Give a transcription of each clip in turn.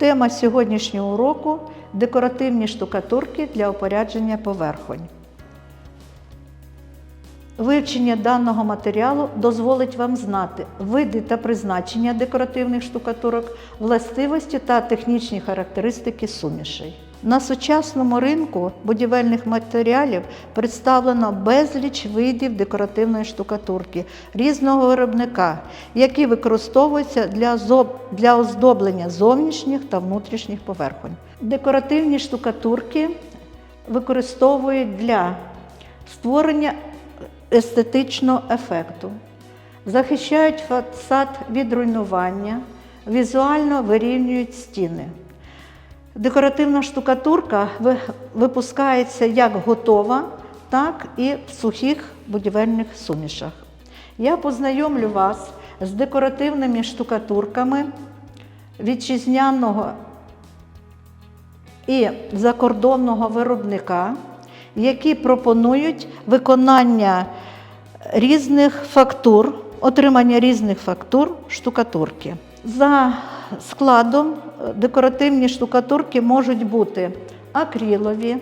Тема сьогоднішнього уроку декоративні штукатурки для опорядження поверхонь. Вивчення даного матеріалу дозволить вам знати види та призначення декоративних штукатурок, властивості та технічні характеристики сумішей. На сучасному ринку будівельних матеріалів представлено безліч видів декоративної штукатурки різного виробника, які використовуються для, для оздоблення зовнішніх та внутрішніх поверхонь. Декоративні штукатурки використовують для створення естетичного ефекту, захищають фасад від руйнування, візуально вирівнюють стіни. Декоративна штукатурка випускається як готова, так і в сухих будівельних сумішах. Я познайомлю вас з декоративними штукатурками вітчизняного і закордонного виробника, які пропонують виконання різних фактур, отримання різних фактур штукатурки. За складом е, декоративні штукатурки можуть бути акрилові,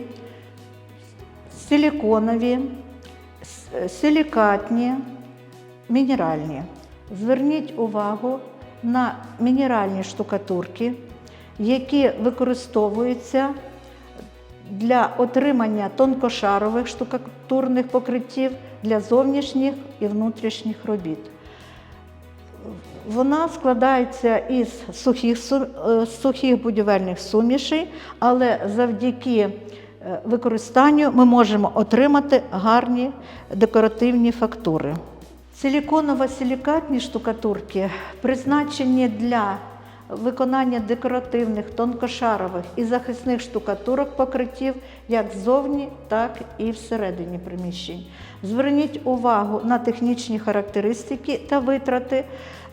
силіконові, силікатні, мінеральні. Зверніть увагу на мінеральні штукатурки, які використовуються для отримання тонкошарових штукатурних покриттів для зовнішніх і внутрішніх робіт. Вона складається із сухих, е, сухих будівельних сумішей, але завдяки е, використанню ми можемо отримати гарні декоративні фактури. Силіконово-силікатні штукатурки призначені для виконання декоративних, тонкошарових і захисних штукатурок покриттів як ззовні, так і всередині приміщень. Зверніть увагу на технічні характеристики та витрати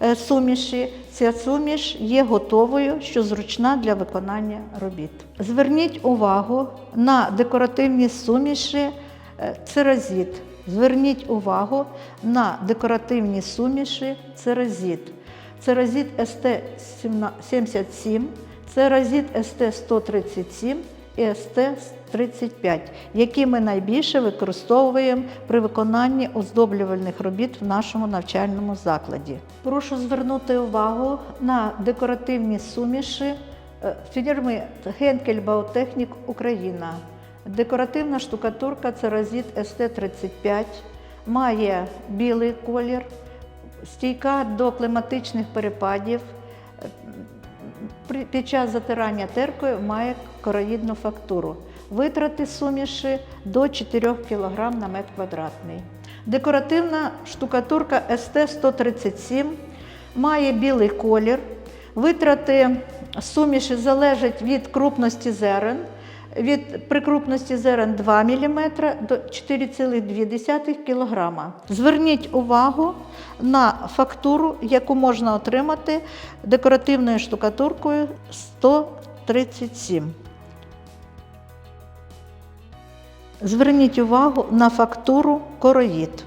е, суміші. Ця суміш є готовою, що зручна для виконання робіт. Зверніть увагу на декоративні суміші е, церозіт. Зверніть увагу на декоративні суміші церозіт. Церозіт СТ-77, церозіт СТ-137 і СТ-35, які ми найбільше використовуємо при виконанні оздоблювальних робіт в нашому навчальному закладі. Прошу звернути увагу на декоративні суміші е, фірми Генкель Баутехнік Україна. Декоративна штукатурка церозіт СТ-35 має білий колір, стійка до кліматичних перепадів. Під час затирання теркою має короїдну фактуру. Витрати суміші до 4 кг на метр квадратний. Декоративна штукатурка СТ-137 має білий колір. Витрати суміші залежать від крупності зерен. Від при крупності зерен 2 мм до 4,2 кг. Зверніть увагу на фактуру, яку можна отримати декоративною штукатуркою 137. Зверніть увагу на фактуру короїд.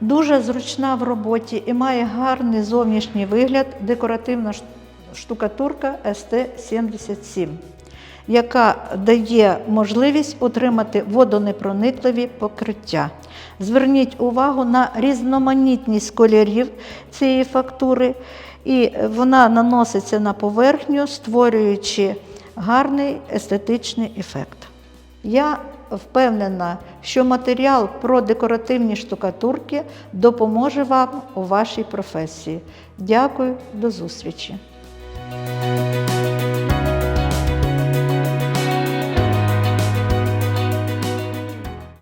Дуже зручна в роботі і має гарний зовнішній вигляд декоративна штукатурка СТ-77, яка дає можливість отримати водонепроникливі покриття. Зверніть увагу на різноманітність кольорів цієї фактури, і вона наноситься на поверхню, створюючи гарний естетичний ефект. Я впевнена, що матеріал про декоративні штукатурки допоможе вам у вашій професії. Дякую, до зустрічі!